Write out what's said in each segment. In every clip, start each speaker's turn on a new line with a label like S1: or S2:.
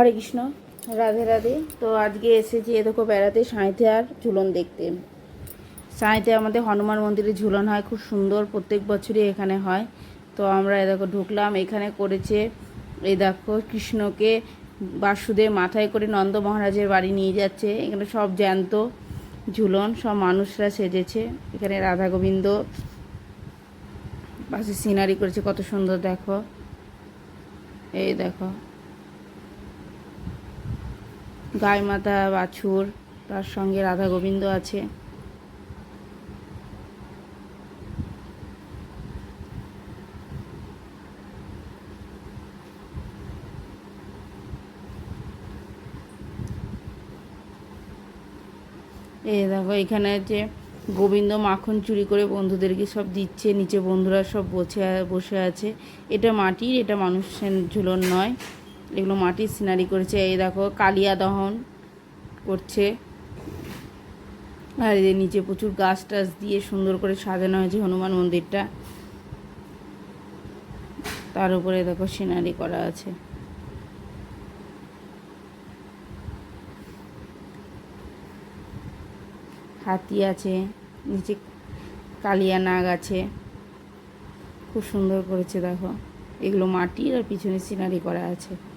S1: হরে কৃষ্ণ, রাধে রাধে। তো আজকে এসেছি এ দেখো বেড়াতে সাঁইতে আর ঝুলন দেখতে। সাঁইতে আমাদের হনুমান মন্দিরে ঝুলন হয়, খুব সুন্দর, প্রত্যেক বছরই এখানে হয়। তো আমরা এ দেখো ঢুকলাম, এখানে করেছে এই দেখো কৃষ্ণকে বাসুদেব মাথায় করে নন্দ মহারাজের বাড়ি নিয়ে যাচ্ছে। এখানে সব জ্যান্ত ঝুলন, সব মানুষরা সেজেছে। এখানে রাধা গোবিন্দ পাশে সিনারি করেছে, কত সুন্দর দেখো। এই দেখো। গাই মাতা বাছুর, তার সঙ্গে রাধা গোবিন্দ আছে। এই দেখো, এখানে যে গোবিন্দ মাখন চুরি করে বন্ধুদেরকে সব দিচ্ছে, নিচে বন্ধুরা সব বসে বসে আছে। এটা মাটির, এটা মানুষের ঝুলন নয়। এগুলো মাটির সিনারি করেছে, এই দেখো কালিয়া দহন করছে। আর যে নিচে প্রচুর গাছ টাছ দিয়ে সুন্দর করে সাজানো হয়েছে হনুমান মন্দিরটা। তার উপরে দেখো সিনারি করা আছে। হাতি আছে, নিচে কালিয়া নাগ আছে। খুব সুন্দর করেছে দেখো। এগুলো মাটির আর পিছনে সিনারি করা আছে দেখো।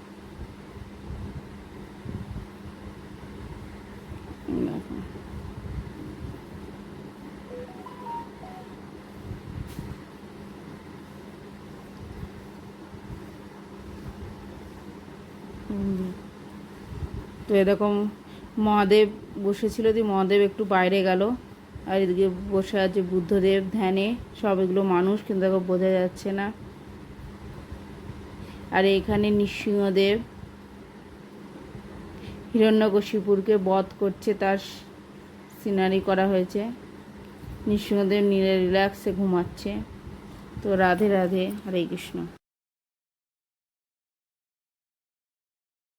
S1: হুম। তো এরকম মহাদেব বসেছিল দিয়ে মহাদেব একটু বাইরে গেল, আর এদিকে বসে আছে বুদ্ধদেব, ধ্যানে, সব এগুলো মানুষ, কিন্তু বোঝা যাচ্ছে না। আর এখানে নৃসিংহদেব হিরণ্যকশিপুরকে বধ করছে তার সিনারি করা হয়েছে। নৃসিংহদেব নীলে রিল্যাক্সে ঘুমাচ্ছে। তো রাধে রাধে, হরে কৃষ্ণ।